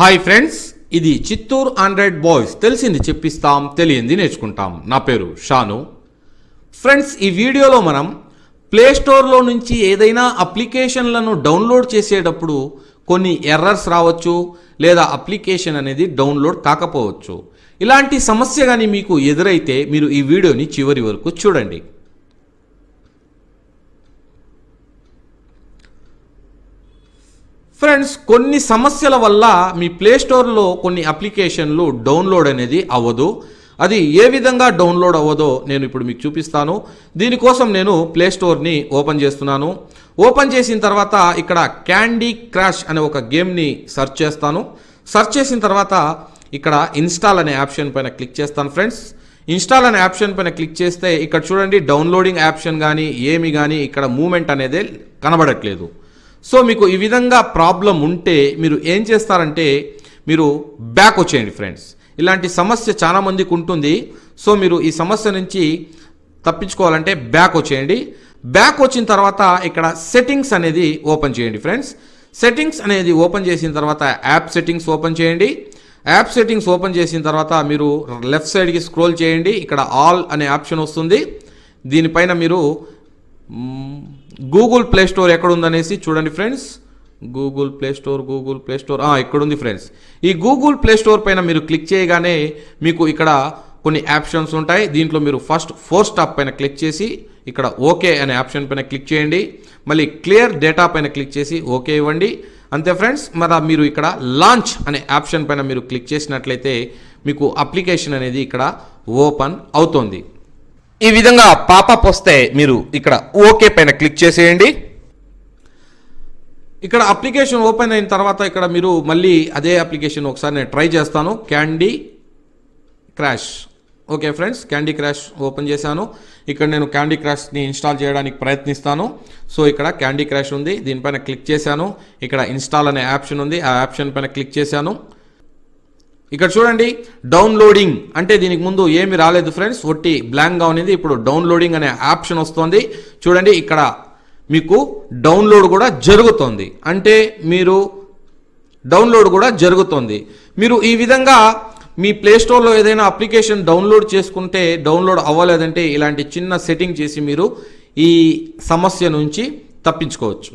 Hi friends ఇది Chittoor Android boys. తెలిసింది చెప్పిస్తాం తెలియంది నేర్చుకుంటాం. నా పేరు షాను. ఫ్రెండ్స్ ఈ వీడియోలో మనం ప్లే స్టోర్లో నుంచి ఏదైనా అప్లికేషన్లను డౌన్లోడ్ చేసేటప్పుడు కొన్ని ఎర్రర్స్ రావచ్చు లేదా అప్లికేషన్ అనేది డౌన్లోడ్ కాకపోవచ్చు. ఇలాంటి సమస్య కానీ మీకు ఎదురైతే మీరు ఈ వీడియోని చివరి వరకు చూడండి. ఫ్రెండ్స్ కొన్ని సమస్యల వల్ల మీ ప్లే స్టోర్లో కొన్ని అప్లికేషన్లు డౌన్లోడ్ అనేది అవ్వదు. అది ఏ విధంగా డౌన్లోడ్ అవ్వదో నేను ఇప్పుడు మీకు చూపిస్తాను. దీనికోసం నేను ప్లే స్టోర్ని ఓపెన్ చేస్తున్నాను. ఓపెన్ చేసిన తర్వాత ఇక్కడ క్యాండీ క్రాష్ అనే ఒక గేమ్ని సెర్చ్ చేస్తాను. సెర్చ్ చేసిన తర్వాత ఇక్కడ ఇన్స్టాల్ అనే ఆప్షన్ పైన క్లిక్ చేస్తాను ఫ్రెండ్స్. ఇన్స్టాల్ అనే ఆప్షన్ పైన క్లిక్ చేస్తే ఇక్కడ చూడండి డౌన్లోడింగ్ ఆప్షన్ కానీ ఏమి కానీ ఇక్కడ మూమెంట్ అనేది కనబడట్లేదు. సో మీకు ఈ విధంగా ప్రాబ్లం ఉంటే మీరు ఏం చేస్తారంటే మీరు బ్యాక్ వచ్చేయండి ఫ్రెండ్స్ ఇలాంటి సమస్య చాలా మందికి ఉంటుంది. సో మీరు ఈ సమస్య నుంచి తప్పించుకోవాలంటే బ్యాక్ వచ్చేయండి. బ్యాక్ వచ్చిన తర్వాత ఇక్కడ సెట్టింగ్స్ అనేది ఓపెన్ చేయండి ఫ్రెండ్స్ సెట్టింగ్స్ అనేది ఓపెన్ చేసిన తర్వాత యాప్ సెట్టింగ్స్ ఓపెన్ చేయండి. యాప్ సెట్టింగ్స్ ఓపెన్ చేసిన తర్వాత మీరు లెఫ్ట్ సైడ్కి స్క్రోల్ చేయండి. ఇక్కడ ఆల్ అనే ఆప్షన్ వస్తుంది. దీనిపైన మీరు గూగుల్ ప్లే స్టోర్ ఎక్కడ ఉందనేసి చూడండి friends. Google play store Google play store ఆ, ఫ్రెండ్స్. ఈ గూగుల్ ప్లే స్టోర్ పైన మీరు క్లిక్ చేయగానే మీకు ఇక్కడ కొన్ని ఆప్షన్స్ ఉంటాయి. దీంట్లో మీరు ఫస్ట్ ఫోర్ స్టాప్ పైన క్లిక్ చేసి ఇక్కడ ఓకే అనే ఆప్షన్ పైన క్లిక్ చేయండి. మళ్ళీ క్లియర్ డేటా పైన క్లిక్ చేసి ఓకే ఇవ్వండి. అంతే ఫ్రెండ్స్. మరి మీరు ఇక్కడ లాంచ్ అనే ఆప్షన్ పైన మీరు క్లిక్ చేసినట్లయితే మీకు అప్లికేషన్ అనేది ఇక్కడ ఓపెన్ అవుతుంది. ఈ విధంగా పాపప్ వస్తే మీరు ఇక్కడ ఓకే పైన క్లిక్ చేసేయండి. ఇక్కడ అప్లికేషన్ ఓపెన్ అయిన తర్వాత ఇక్కడ మీరు మళ్ళీ అదే అప్లికేషన్ ఒకసారి నేను ట్రై చేస్తాను. Candy crush okay friends candy crush open చేశాను. ఇక్కడ నేను క్యాండీ క్రాష్ని ఇన్స్టాల్ చేయడానికి ప్రయత్నిస్తాను. సో ఇక్కడ క్యాండీ క్రాష్ ఉంది దీనిపైన క్లిక్ చేశాను. ఇక్కడ ఇన్స్టాల్ అనే ఆప్షన్ ఉంది ఆ ఆప్షన్ పైన క్లిక్ చేశాను. ఇక్కడ చూడండి డౌన్లోడింగ్ అంటే దీనికి ముందు ఏమి రాలేదు ఫ్రెండ్స్ ఒట్టి బ్లాంక్గా ఉన్నది. ఇప్పుడు డౌన్లోడింగ్ అనే ఆప్షన్ వస్తుంది. చూడండి ఇక్కడ మీకు డౌన్లోడ్ కూడా జరుగుతుంది. అంటే మీరు డౌన్లోడ్ కూడా జరుగుతుంది. మీరు ఈ విధంగా మీ ప్లేస్టోర్లో ఏదైనా అప్లికేషన్ డౌన్లోడ్ చేసుకుంటే డౌన్లోడ్ అవ్వలేదంటే ఇలాంటి చిన్న సెట్టింగ్ చేసి మీరు ఈ సమస్య నుంచి తప్పించుకోవచ్చు.